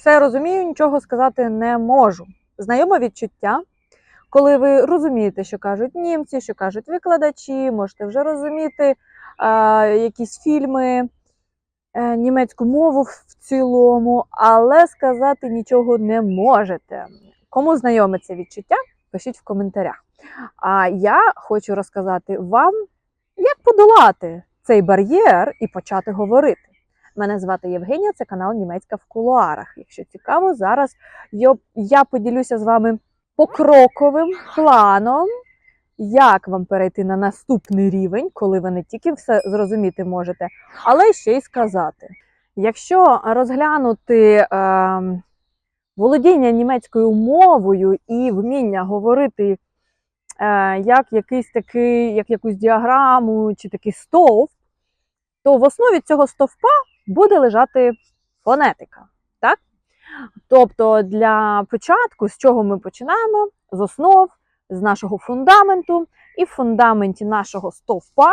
Все розумію, нічого сказати не можу. Знайоме відчуття, коли ви розумієте, що кажуть німці, що кажуть викладачі, можете вже розуміти а, якісь фільми, е, німецьку мову в цілому, але сказати нічого не можете. Кому знайоме це відчуття, пишіть в коментарях. А я хочу розказати вам, як подолати цей бар'єр і почати говорити. Мене звати Євгенія, це канал Німецька в кулуарах. Якщо цікаво, зараз я, поділюся з вами покроковим планом, як вам перейти на наступний рівень, коли ви не тільки все зрозуміти можете, але ще й сказати. Якщо розглянути е, володіння німецькою мовою і вміння говорити е, як якийсь такий, як якусь діаграму чи такий стовп, то в основі цього стовпа буде лежати фонетика. Так? Тобто для початку, з чого ми починаємо? З основ, з нашого фундаменту, і в фундаменті нашого стовпа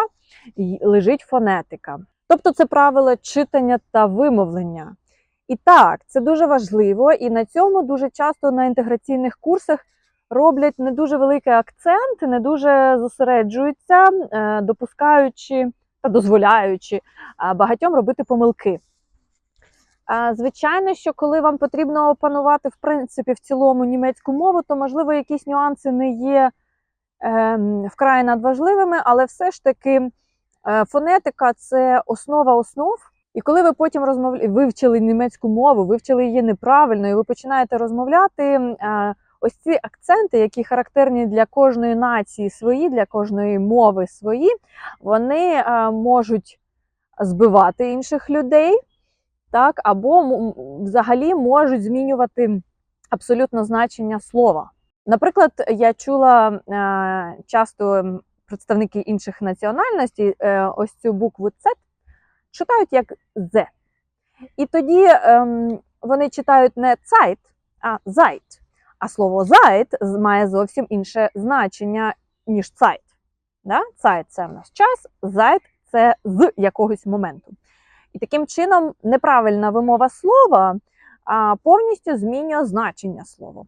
лежить фонетика. Тобто це правила читання та вимовлення. І так, це дуже важливо, і на цьому дуже часто на інтеграційних курсах роблять не дуже великий акцент, не дуже зосереджуються, е, допускаючи та дозволяючи багатьом робити помилки. Звичайно, що коли вам потрібно опанувати в принципі в цілому німецьку мову, то можливо якісь нюанси не є ем, вкрай надважливими, але все ж таки е, фонетика це основа основ. І коли ви потім розмов... вивчили німецьку мову, вивчили її неправильно, і ви починаєте розмовляти, е, ось ці акценти, які характерні для кожної нації свої, для кожної мови свої, вони е, можуть збивати інших людей, так, або взагалі можуть змінювати абсолютно значення слова. Наприклад, я чула е, часто представники інших національностей е, ось цю букву С читають як З. І тоді ем, вони читають не Zeit, а Zeit. А слово Zeit з- має зовсім інше значення, ніж Zeit. Да? Zeit – це в нас час, Zeit – це з якогось моменту. І таким чином неправильна вимова слова повністю змінює значення слова.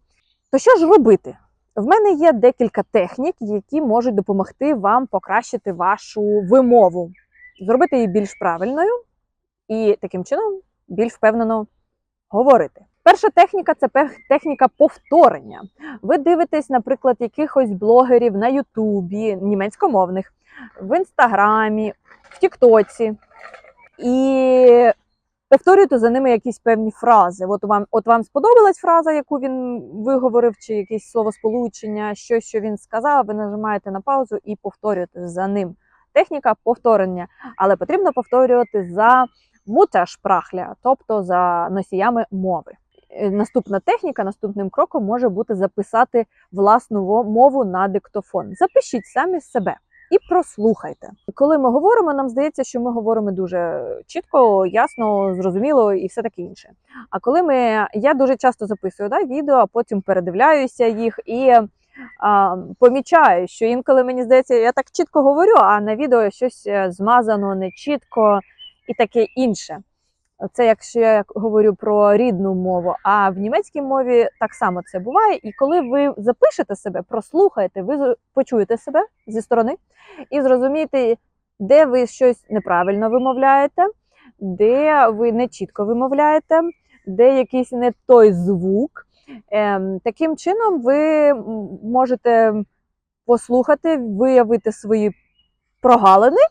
То що ж робити? В мене є декілька технік, які можуть допомогти вам покращити вашу вимову, зробити її більш правильною і таким чином більш впевнено говорити. Перша техніка це техніка повторення. Ви дивитесь, наприклад, якихось блогерів на Ютубі, німецькомовних, в Інстаграмі, в Тіктоці. І повторюєте за ними якісь певні фрази. От вам, от вам сподобалась фраза, яку він виговорив, чи якесь словосполучення, щось, що він сказав, ви нажимаєте на паузу і повторюєте за ним. Техніка повторення, але потрібно повторювати за муташпрахля, тобто за носіями мови. Е, Наступна техніка, наступним кроком може бути записати власну мову на диктофон. Запишіть самі себе і прослухайте. Коли ми говоримо, нам здається, що ми говоримо дуже чітко, ясно, зрозуміло і все таке інше. А коли ми я дуже часто записую да, відео, а потім передивляюся їх і а, помічаю, що інколи мені здається, я так чітко говорю, а на відео щось е, змазано нечітко і таке інше. Це якщо я говорю про рідну мову, а в німецькій мові так само це буває. І коли ви запишете себе, прослухаєте, ви почуєте себе зі сторони і зрозумієте, де ви щось неправильно вимовляєте, де ви не чітко вимовляєте, де якийсь не той звук. Ем, таким чином, ви можете послухати, виявити свої прогалини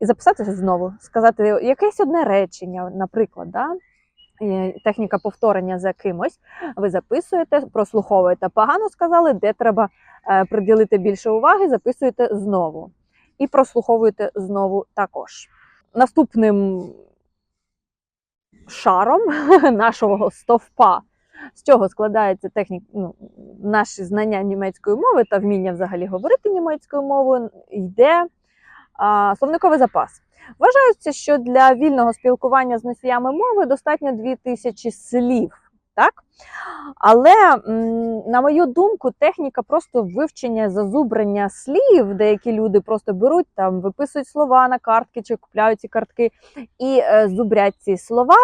і записатися знову, сказати якесь одне речення, наприклад, да? е, техніка повторення за кимось. Ви записуєте, прослуховуєте, погано сказали, де треба е, приділити більше уваги, записуєте знову. І прослуховуєте знову також. Наступним шаром нашого стовпа, з чого складається технік, ну, наші знання німецької мови та вміння взагалі говорити німецькою мовою, йде словниковий запас. Вважається, що для вільного спілкування з носіями мови достатньо 2000 слів. Так? Але, на мою думку, техніка просто вивчення зазубрення слів. Деякі люди просто беруть там, виписують слова на картки чи купляють ці картки і е, зубрять ці слова.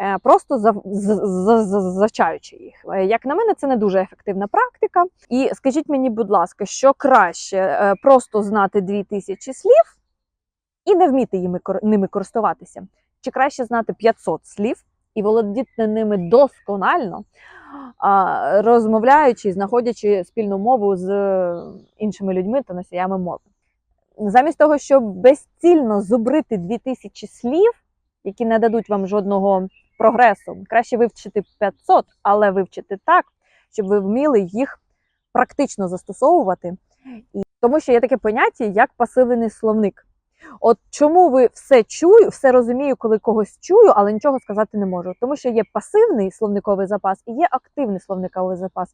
Е, просто зав- з- з- з- завчаючи їх. Е, Як на мене, це не дуже ефективна практика. І скажіть мені, будь ласка, що краще е, просто знати 2000 слів і не вміти ними користуватися? Чи краще знати 500 слів і володіти ними досконально, розмовляючи, знаходячи спільну мову з іншими людьми та носіями мови? Замість того, щоб безцільно зубрити 2000 слів, які не дадуть вам жодного прогресу, краще вивчити 500, але вивчити так, щоб ви вміли їх практично застосовувати. І тому що є таке поняття, як пасивний словник. От чому ви все чую, все розумію, коли когось чую, але нічого сказати не можу. Тому що є пасивний словниковий запас і є активний словниковий запас.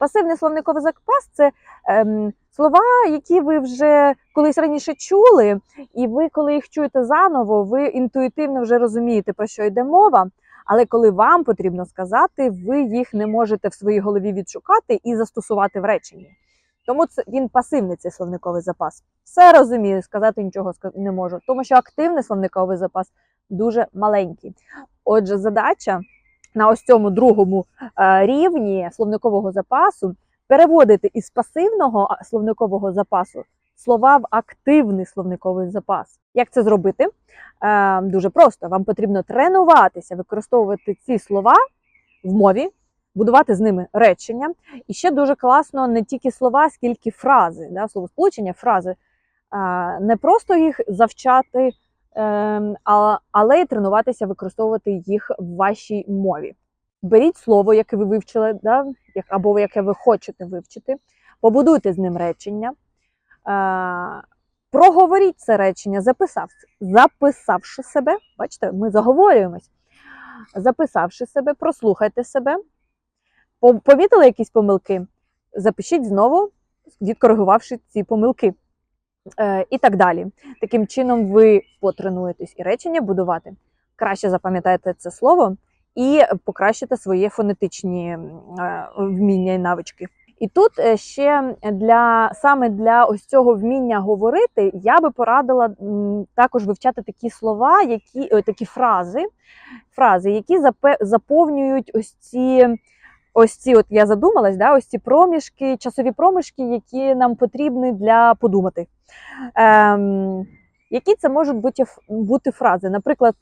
Пасивний словниковий запас це ем, слова, які ви вже колись раніше чули, і ви, коли їх чуєте заново, ви інтуїтивно вже розумієте, про що йде мова. Але коли вам потрібно сказати, ви їх не можете в своїй голові відшукати і застосувати в реченні. Тому це він пасивний цей словниковий запас. Все розумію, сказати нічого не можу, тому що активний словниковий запас дуже маленький. Отже, задача на ось цьому другому е, рівні словникового запасу переводити із пасивного словникового запасу слова в активний словниковий запас. Як це зробити? Е, дуже просто. Вам потрібно тренуватися, використовувати ці слова в мові, будувати з ними речення. І ще дуже класно не тільки слова, скільки фрази, да, словосполучення, фрази. Е, не просто їх завчати, а- але й тренуватися використовувати їх в вашій мові. Беріть слово, яке ви вивчили, да, або яке ви хочете вивчити, побудуйте з ним речення, е, проговоріть це речення, записав, записавши себе. Бачите, ми заговорюємось. Записавши себе, прослухайте себе, помітили якісь помилки, запишіть знову, відкоригувавши ці помилки. Е, і так далі. Таким чином, ви потренуєтесь і речення будувати. Краще запам'ятаєте це слово і покращите свої фонетичні е, вміння і навички. І тут е, ще для саме для ось цього вміння говорити, я би порадила також вивчати такі слова, які такі фрази, фрази, які заповнюють ось ці. Ось ці, от я задумалась, да, ось ці проміжки, часові проміжки, які нам потрібні для подумати. Ем, які це можуть бути, бути фрази? Наприклад,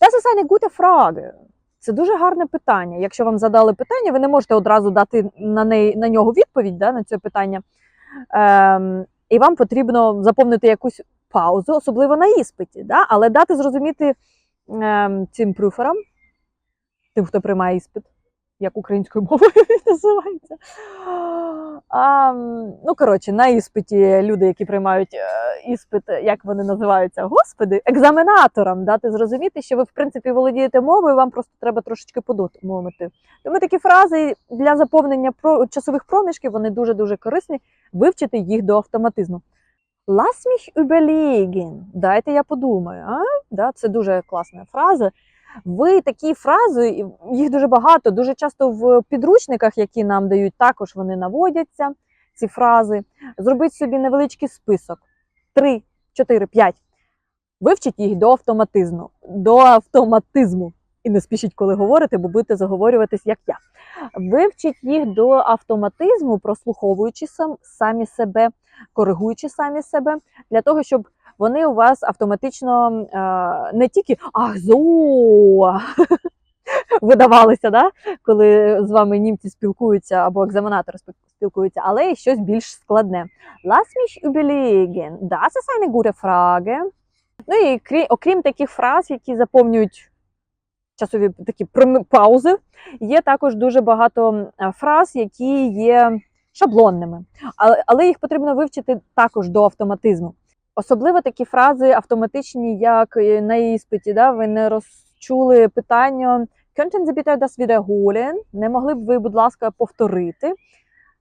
Das ist eine gute Frage. Це дуже гарне питання. Якщо вам задали питання, ви не можете одразу дати на, неї, на нього відповідь да, на це питання. Ем, і вам потрібно заповнити якусь паузу, особливо на іспиті, да? але дати зрозуміти ем, цим прюферам, тим, хто приймає іспит, як українською мовою він називається. А, ну, коротше, на іспиті люди, які приймають е, іспит, як вони називаються, господи, екзаменаторам дати зрозуміти, що ви, в принципі, володієте мовою, вам просто треба трошечки подумати. Тому такі фрази для заповнення часових проміжків вони дуже-дуже корисні. Вивчити їх до автоматизму. Lass mich überlegen. Дайте я подумаю. А? Да, це дуже класна фраза. Ви такі фрази, їх дуже багато, дуже часто в підручниках, які нам дають, також вони наводяться, ці фрази. Зробіть собі невеличкий список: 3, 4, 5. Вивчіть їх до автоматизму. До автоматизму. І не спішіть, коли говорите, бо будете заговорюватись, як я. Вивчіть їх до автоматизму, прослуховуючи сам, самі себе, коригуючи самі себе, для того, щоб вони у вас автоматично е, не тільки ах, зо видавалися, да? коли з вами німці спілкуються або екзаменатори спіл- спілкуються, але й щось більш складне. Lass mich überlegen. Das ist eine gute Frage. Ну і крі- окрім таких фраз, які заповнюють часові такі паузи, є також дуже багато е, фраз, які є шаблонними, але їх потрібно вивчити також до автоматизму. Особливо такі фрази автоматичні, як е, на іспиті, да? ви не розчули питання Könnten Sie bitte das wiederholen? Не могли б ви, будь ласка, повторити.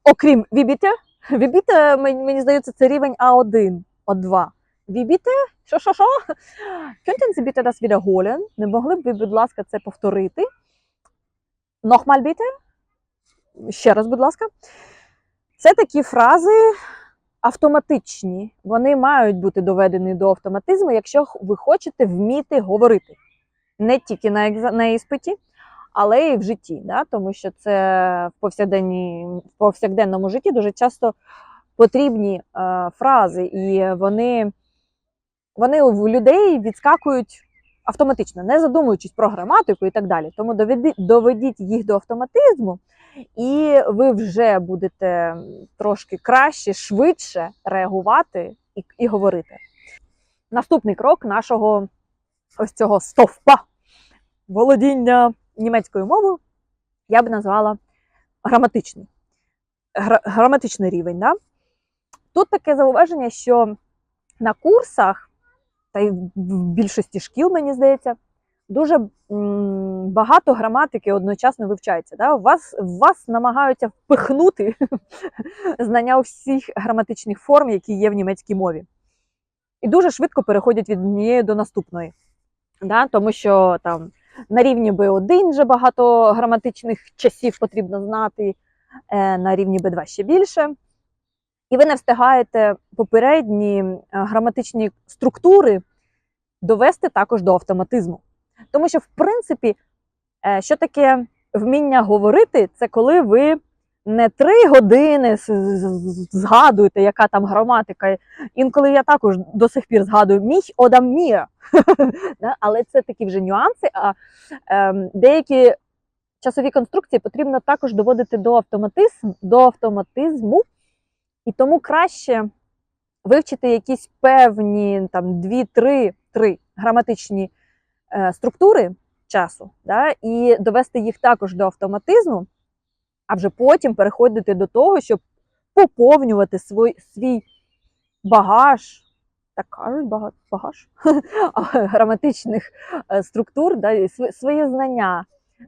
Окрім? «Wie bitte», мені, здається, це рівень А1, А2. «Wie bitte?» Що, що, що? Könnten Sie bitte das wiederholen? Не могли б ви, будь ласка, це повторити? Nochmal bitte? Ще раз, будь ласка. Це такі фрази автоматичні. Вони мають бути доведені до автоматизму, якщо ви хочете вміти говорити. не тільки на, екза... на іспиті, але й в житті, да? тому що це в, повсякденні... в повсякденному житті дуже часто потрібні е, фрази, і вони, вони у людей відскакують автоматично, не задумуючись про граматику і так далі. Тому доведіть, їх до автоматизму, і ви вже будете трошки краще, швидше реагувати і, і говорити. Наступний крок нашого ось цього стовпа володіння німецькою мовою я б назвала граматичний. Гра- граматичний рівень. Да? Тут таке зауваження, що на курсах, та й в більшості шкіл, мені здається, дуже багато граматики одночасно вивчається. Да? Вас, вас намагаються впихнути знання всіх граматичних форм, які є в німецькій мові. І дуже швидко переходять від однієї до наступної. Да? Тому що там на рівні B1 вже багато граматичних часів потрібно знати, е, на рівні B2 ще більше. І ви не встигаєте попередні е, граматичні структури довести також до автоматизму. Тому що, в принципі, е, що таке вміння говорити, це коли ви не три години згадуєте, яка там граматика. Інколи я також до сих пір згадую міх одам мія. Але це такі вже нюанси. А ем, деякі часові конструкції потрібно також доводити до автоматизму, до автоматизму, і тому краще вивчити якісь певні там дві-три три граматичні е, структури часу, да, і довести їх також до автоматизму, а вже потім переходити до того, щоб поповнювати свій, свій багаж, так кажуть, бага- багаж? Граматичних е, структур, да, своє знання,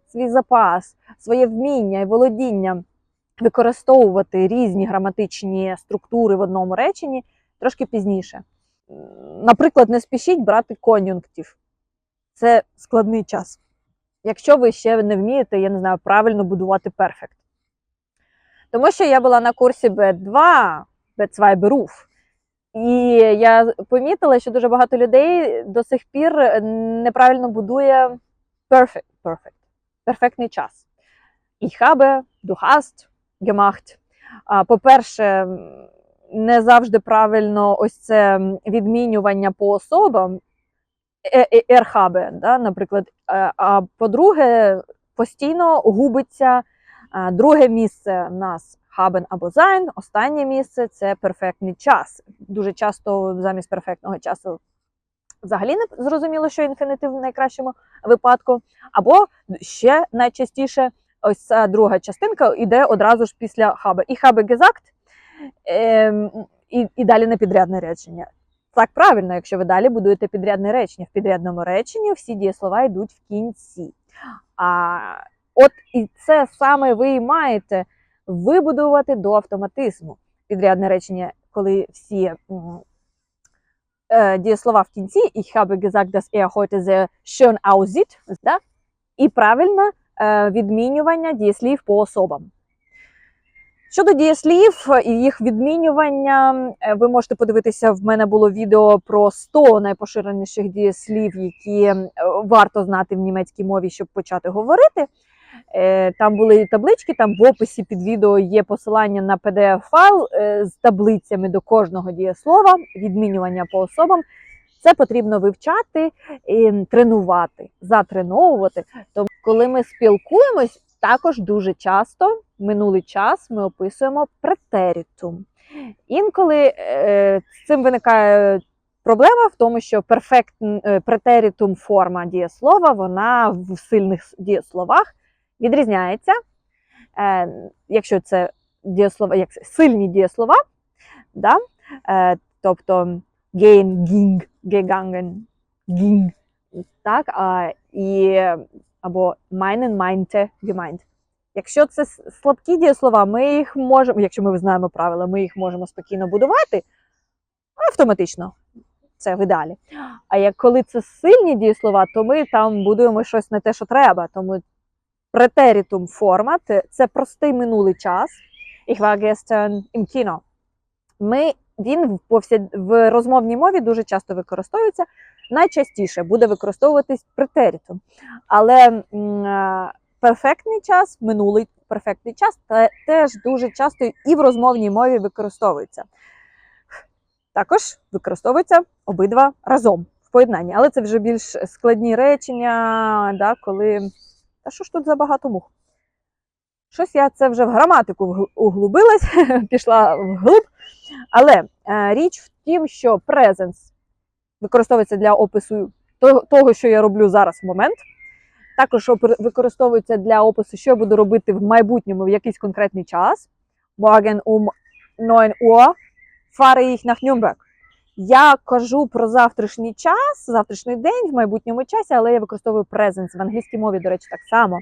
свій запас, своє вміння і володіння використовувати різні граматичні структури в одному реченні трошки пізніше. Наприклад, не спішіть брати кон'юнктив. Це складний час. Якщо ви ще не вмієте, я не знаю, правильно будувати перфект. Тому що я була на курсі B2, B2 Beruf, і я помітила, що дуже багато людей до сих пір неправильно будує perfect, perfect, перфектний час. Ich habe, du hast gemacht. По-перше, не завжди правильно ось це відмінювання по особам, е- е- habe, да, наприклад. А по-друге, постійно губиться друге місце в нас haben або sein, останнє місце це перфектний час. Дуже часто замість перфектного часу взагалі не зрозуміло, що інфінітив в найкращому випадку. Або ще найчастіше ось ця друга частинка йде одразу ж після habe. І habe gesagt, ем, і, і далі на підрядне речення. Так правильно, якщо ви далі будуєте підрядне речення. В підрядному реченні всі дієслова йдуть в кінці. А от і це саме ви і маєте вибудувати до автоматизму. Підрядне речення, коли всі е, дієслова в кінці, ich habe gesagt, dass er heute sehr schön і правильне е, відмінювання дієслів по особам. Щодо дієслів і їх відмінювання, е, ви можете подивитися, в мене було відео про 100 найпоширеніших дієслів, які е, варто знати в німецькій мові, щоб почати говорити. Е, Там були і таблички, там в описі під відео є посилання на PDF-файл е, з таблицями до кожного дієслова, відмінювання по особам. Це потрібно вивчати, і тренувати, затреновувати. Тому, коли ми спілкуємось, також дуже часто минулий час ми описуємо претерітум. Інколи е, цим виникає проблема в тому, що перфект е, претерітум форма дієслова, вона в сильних дієсловах відрізняється. Е, якщо це дієслова, як сильні дієслова, да? е, тобто gehen, ging, gegangen, ging, так, а, і, або meinen, meinte, gemeint. Якщо це слабкі дієслова, ми їх можемо, якщо ми знаємо правила, ми їх можемо спокійно будувати автоматично. Це в ідеалі. А як коли це сильні дієслова, то ми там будуємо щось не те, що треба. Тому претерітум форма це простий минулий час. Ich war gestern im Kino. Ми він в, повсяд... в розмовній мові дуже часто використовується. Найчастіше буде використовуватись претерітум. Але е, перфектний час, минулий перфектний час, те- теж дуже часто і в розмовній мові використовується. Також використовуються обидва разом в поєднанні, але це вже більш складні речення, да, коли. Та що ж тут за багато мух? Щось я це вже в граматику углубилась, пішла вглиб. Але е, річ в тім, що presence використовується для опису того, що я роблю зараз в момент. Також використовується для опису, що я буду робити в майбутньому в якийсь конкретний час. Morgen um 9 Uhr fahre ich nach Nürnberg. Я кажу про завтрашній час, завтрашній день в майбутньому часі, але я використовую presence в англійській мові, до речі, так само.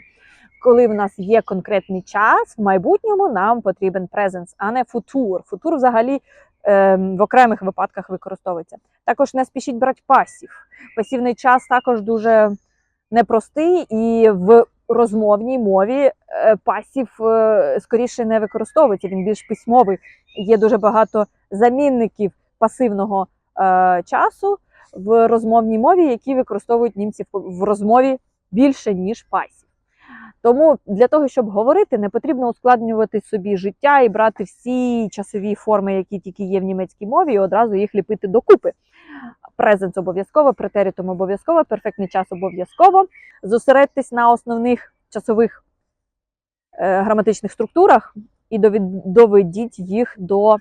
Коли в нас є конкретний час, в майбутньому нам потрібен presence, а не футур. Футур взагалі ем, в окремих випадках використовується. Також не спішіть брати пасів. Пасівний час також дуже непростий, і в розмовній мові е, пасів е, скоріше не використовується. Він більш письмовий. Є дуже багато замінників пасивного е, часу в розмовній мові, які використовують німці в розмові більше ніж пасів. Тому для того, щоб говорити, не потрібно ускладнювати собі життя і брати всі часові форми, які тільки є в німецькій мові, і одразу їх ліпити докупи. Презенс обов'язково, претеритум обов'язково, перфектний час обов'язково. Зосередьтесь на основних часових е, граматичних структурах і доведіть їх до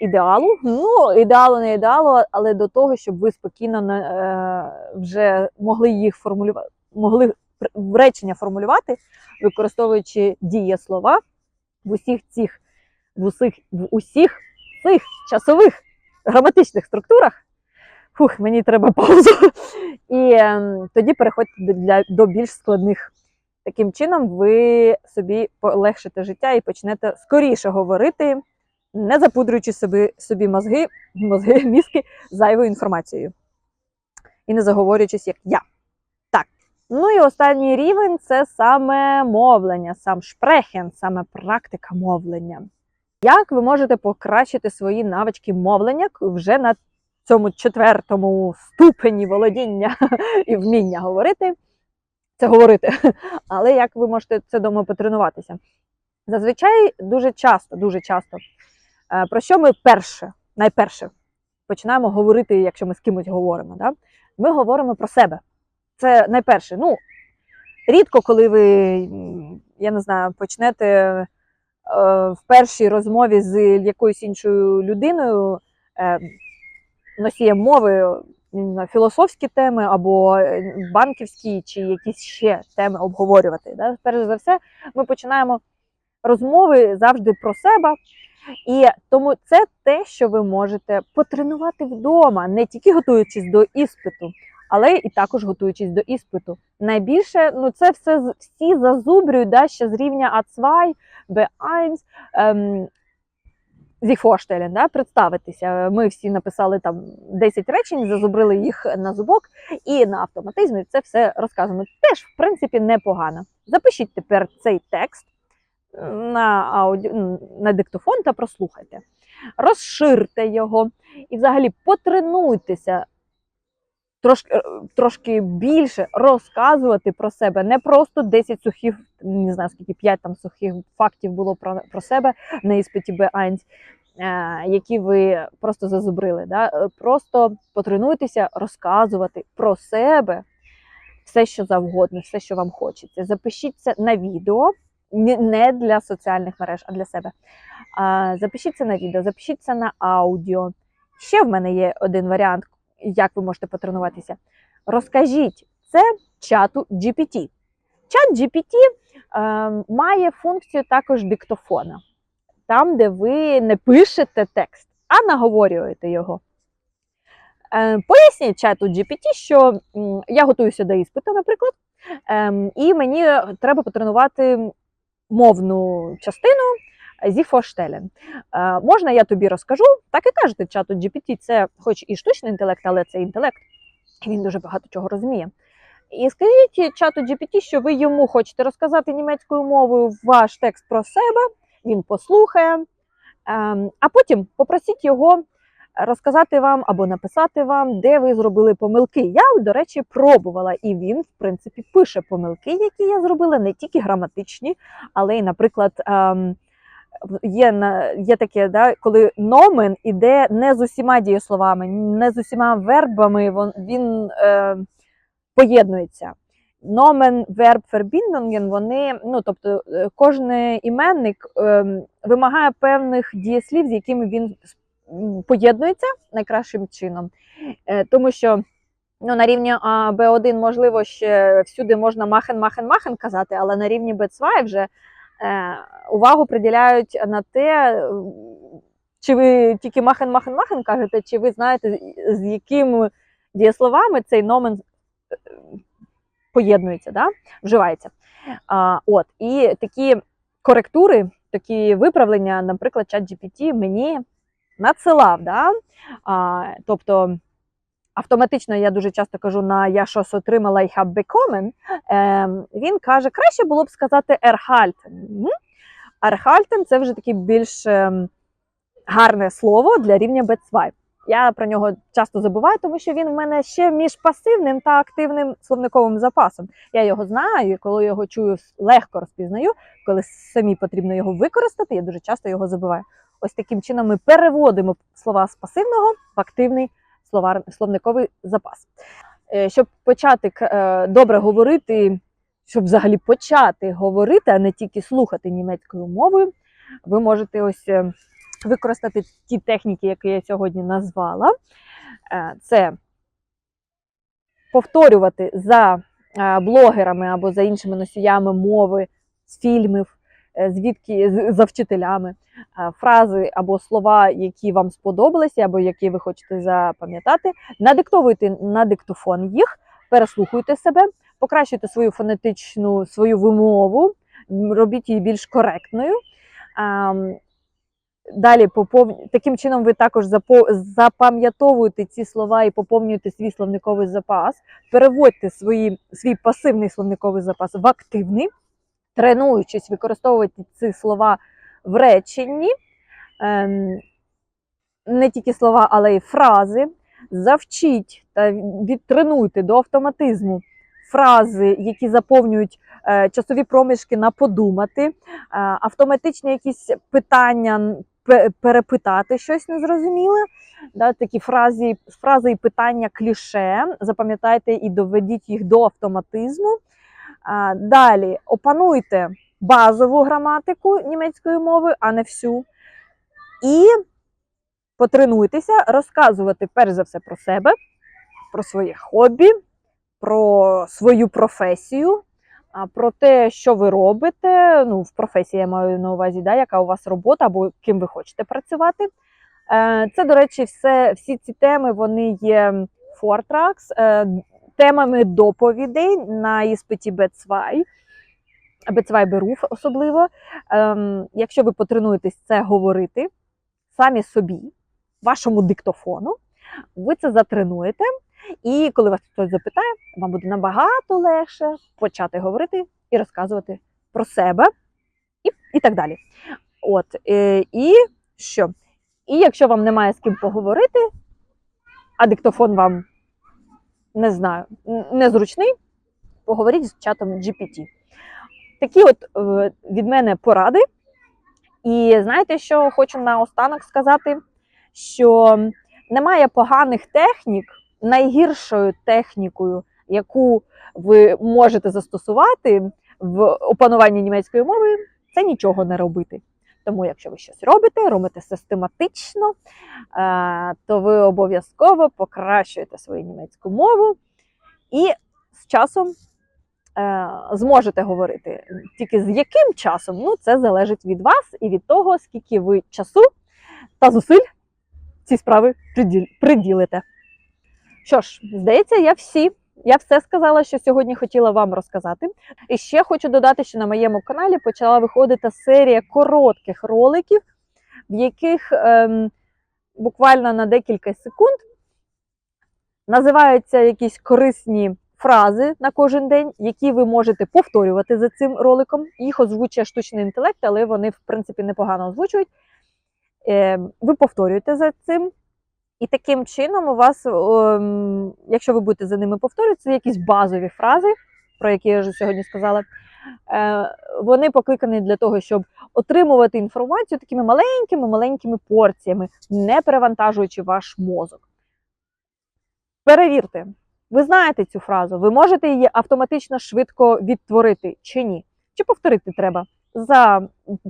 ідеалу. Ну, ідеалу не ідеалу, але до того, щоб ви спокійно е, вже могли їх формулювати, могли речення формулювати, використовуючи дієслова в усіх цих в усіх, в усіх цих часових граматичних структурах. Фух, мені треба паузу. І ем, тоді переходьте до, для, до більш складних. Таким чином, ви собі полегшите життя і почнете скоріше говорити, не запудрюючи собі, собі мозги, мозги, мізки зайвою інформацією. І не заговорюючись, як я. Ну і останній рівень це саме мовлення, сам шпрехен, саме практика мовлення. Як ви можете покращити свої навички мовлення вже на цьому четвертому ступені володіння і вміння говорити? Це говорити. Але як ви можете це дома потренуватися? Зазвичай дуже часто, дуже часто. е, Про що ми перше, найперше починаємо говорити, якщо ми з кимось говоримо? Да? Ми говоримо про себе. Це найперше. Ну, рідко, коли ви, я не знаю, почнете е, в першій розмові з якоюсь іншою людиною, е, носієм мови, філософські теми або е, банківські чи якісь ще теми обговорювати. Да? Перш за все, ми починаємо розмови завжди про себе. І тому це те, що ви можете потренувати вдома, не тільки готуючись до іспиту, але і також готуючись до іспиту. Найбільше ну це все всі зазубрюють да, ще з рівня А2, Б1, ем, да, представитися. Ми всі написали там 10 речень, зазубрили їх на зубок і на автоматизмі це все розказано. Теж, в принципі, непогано. Запишіть тепер цей текст на, ауді... на диктофон та прослухайте. Розширте його і взагалі потренуйтеся трошки, е, трошки більше розказувати про себе. Не просто 10 сухих, не знаю скільки 5 там сухих фактів було про, про себе на іспиті Б1, е, які ви просто зазубрили. Да? Е, Просто потренуйтеся розказувати про себе все, що завгодно, все, що вам хочеться. Запишіть це на відео. Не для соціальних мереж, а для себе. А, запишіть це на відео, запишіть це на аудіо. Ще в мене є один варіант, як ви можете потренуватися. Розкажіть це чату GPT. Чат GPT е, має функцію також диктофона, там, де ви не пишете текст, а наговорюєте його. Е, поясніть чату GPT, що я готуюся до іспиту, наприклад, ем, і мені треба потренувати мовну частину зі Фоштелен. Е, можна я тобі розкажу? Так і кажете, чату GPT це хоч і штучний інтелект, але це інтелект, і він дуже багато чого розуміє. І скажіть чату GPT, що ви йому хочете розказати німецькою мовою ваш текст про себе, він послухає Ем, А потім попросіть його розказати вам або написати вам, де ви зробили помилки. Я, до речі, пробувала, і він, в принципі, пише помилки, які я зробила, не тільки граматичні, але й, наприклад, ем, є, на- є таке, да, коли номен іде не з усіма дієсловами, не з усіма вербами, він е, поєднується. Номен, верб, вербіндонген, вони, ну тобто, е, кожен іменник ем, вимагає певних дієслів, з якими він поєднується найкращим чином. Е, Тому що ну, на рівні а, B1, можливо, ще всюди можна махен, махен, махен казати, але на рівні B2 вже е, увагу приділяють на те, е, чи ви тільки махен, махен, махен кажете, чи ви знаєте, з- якими дієсловами цей номен е, поєднується, да? вживається. А, от, і такі коректури, такі виправлення, наприклад, чат GPT мені надсилав. Да? А, тобто автоматично я дуже часто кажу на я щось отримала і have bekommen, Ем, він каже, краще було б сказати erhalten. Erhalten – це вже таке більш ем, гарне слово для рівня B2. Я про нього часто забуваю, тому що він в мене ще між пасивним та активним словниковим запасом. Я його знаю, і коли його чую, легко розпізнаю. Коли самі потрібно його використати, я дуже часто його забуваю. Ось таким чином ми переводимо слова з пасивного в активний словар, словниковий запас. Е, Щоб почати е, добре говорити, щоб взагалі почати говорити, а не тільки слухати німецькою мовою, ви можете ось е, використати ті техніки, які я сьогодні назвала. Це повторювати за блогерами або за іншими носіями мови з фільмів, звідки з- за вчителями, е, фрази або слова, які вам сподобалися, або які ви хочете запам'ятати. Надиктовуйте на диктофон їх, переслухуйте себе, покращуйте свою фонетичну свою вимову, робіть її більш коректною. Далі попов... таким чином ви також запо... запам'ятовуєте ці слова і поповнюєте свій словниковий запас, переводьте свої... свій пасивний словниковий запас в активний, тренуючись використовувати ці слова в реченні, ем... не тільки слова, але й фрази. Завчіть та відтренуйте до автоматизму фрази, які заповнюють е, часові проміжки на подумати, е, автоматичні якісь питання перепитати щось незрозуміле. Да, такі фрази, фрази і питання кліше. Запам'ятайте і доведіть їх до автоматизму. Далі опануйте базову граматику німецької мови, а не всю. І потренуйтеся розказувати перш за все про себе, про своє хобі, про свою професію, про те, що ви робите. Ну, в професії я маю на увазі, да, яка у вас робота або ким ви хочете працювати. Е, Це, до речі, все, всі ці теми вони є е, темами доповідей на іспиті B2. B2 беру особливо. Ем, Якщо ви потренуєтесь це говорити самі собі, вашому диктофону, ви це затренуєте. І коли вас хтось запитає, вам буде набагато легше почати говорити і розказувати про себе і, і так далі. От, е, і що? І якщо вам немає з ким поговорити, а диктофон вам не знаю, незручний, поговоріть з чатом GPT. Такі от е, від мене поради. І знаєте, що хочу наостанок сказати? Що немає поганих технік, найгіршою технікою, яку ви можете застосувати в опануванні німецької мови, це нічого не робити. Тому, якщо ви щось робите, робите систематично, е, то ви обов'язково покращуєте свою німецьку мову і з часом е, зможете говорити. Тільки з яким часом, ну це залежить від вас і від того, скільки ви часу та зусиль ці справи приділите. Що ж, здається, я всі. Я все сказала, що сьогодні хотіла вам розказати. І ще хочу додати, що на моєму каналі почала виходити серія коротких роликів, в яких ем, буквально на декілька секунд називаються якісь корисні фрази на кожен день, які ви можете повторювати за цим роликом. Їх озвучує штучний інтелект, але вони, в принципі, непогано озвучують. Е, ви повторюєте за цим. І таким чином у вас, якщо ви будете за ними повторювати, це якісь базові фрази, про які я вже сьогодні сказала. Е, вони покликані для того, щоб отримувати інформацію такими маленькими маленькими порціями, не перевантажуючи ваш мозок. Перевірте, ви знаєте цю фразу, ви можете її автоматично швидко відтворити чи ні. Чи повторити треба за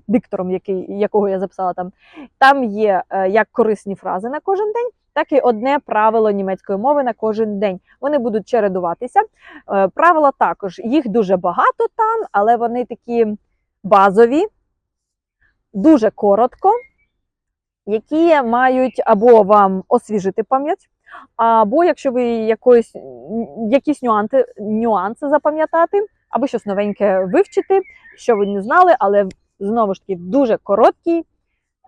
диктором, який, якого я записала там. Там є е, як корисні фрази на кожен день, так і одне правило німецької мови на кожен день. Вони будуть чередуватися. Е, правила також, їх дуже багато там, але вони такі базові, дуже коротко, які мають або вам освіжити пам'ять, або якщо ви якоїсь, якісь нюанси, нюанси запам'ятати, або щось новеньке вивчити, що ви не знали, але знову ж таки дуже короткій,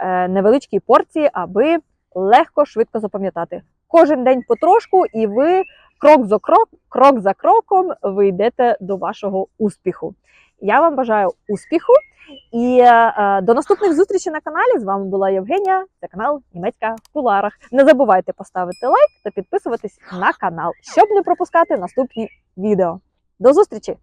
е, невеличкій порції, аби легко, швидко запам'ятати. Кожен день потрошку, і ви крок за крок, крок за кроком ви йдете до вашого успіху. Я вам бажаю успіху і е, до наступних зустрічей на каналі. З вами була Євгенія. Це канал Німецька в куларах. Не забувайте поставити лайк та підписуватись на канал, щоб не пропускати наступні відео. До зустрічі!